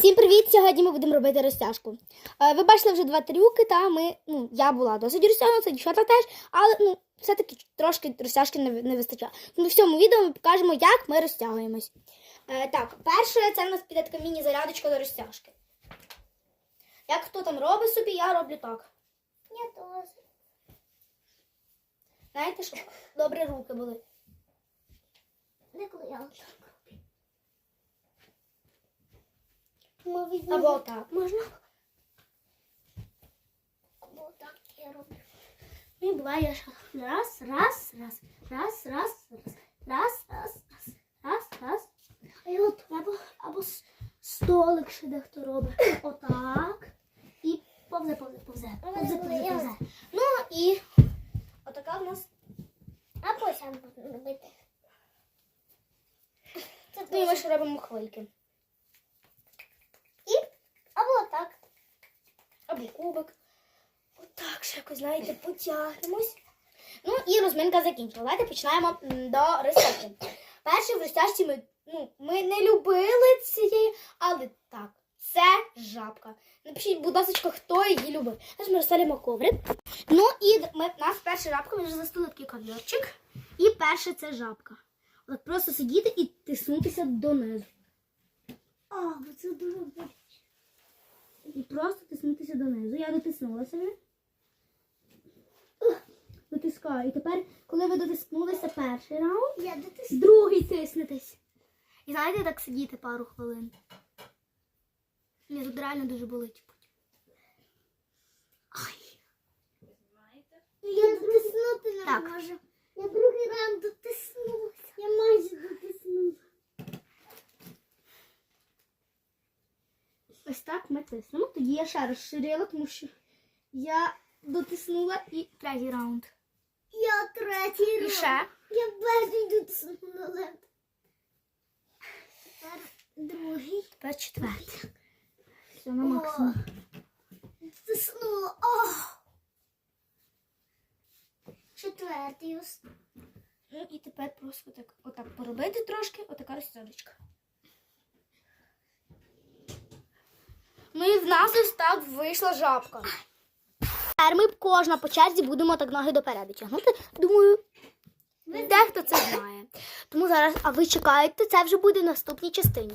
Всім привіт! Сьогодні ми будемо робити розтяжку. Е, Ви бачили вже два трюки, та ми, ну, я була досить розтягнута, дівчата теж, але ну, все-таки трошки розтяжки не, не вистачає. Ну, в цьому відео ми покажемо, як ми розтягуємось. Е, так, перше, це в нас піде така міні-зарядочка до розтяжки. Як хто там робить собі, я роблю так. Я теж. Знаєте, щоб добре руки були. Деколи я отак роблю. Ми візьмемо- Або так. Можна? Або так я роблю. Ну, і буває я ще раз, раз, раз, раз, раз, раз, раз, раз, раз, раз, раз. А я от Або, або столик ще дехто робить. Отак. І повзе, повзе, повзе. Повзе, повзе, повзе. Ну і отака в нас. а потім робити. Це ми ще робимо хвильки. І або так. Або кубик. Отак ще якось, знаєте, потягнемось. Ну і розминка закінчила. Давайте починаємо до розтяжки. Перше в розтяжці ми, ну, ми не любили цієї, але так, це жабка. Напишіть, будь ласка, хто її любив. Зараз ми розставимо коврик. Ну і ми, нас перша жабка, ми вже застули такий ковірчик. І перше це жабка. От просто сидіти і тиснутися донизу. А, це дуже. І просто тиснутися донизу. Я дотиснула собі. Дотискаю. І тепер, коли ви дотиснулися перший раунд, Я дотисну. другий тиснетесь. І знаєте, так сидіти пару хвилин. Ні, тут реально дуже болить. Ай. Я дотиснути не можу. Я другий раз дотиснулася. Я майже дотиснула. Ось так ми тиснемо. Тоді я ще розширила, тому що я дотиснула і третій раунд. Я третій І раз. ще. Я перший дотиснула. Тепер другий. Тепер четвертий. Все на максимум. Дотиснула. О! Четвертий. Ну і тепер просто так, отак поробити трошки, отака розсадочка. Ну і в нас ось так вийшла жабка. Тепер ми кожна по черзі будемо так ноги допереду тягнути. Думаю, дехто це знає. Тому зараз, а ви чекаєте, це вже буде в наступній частині.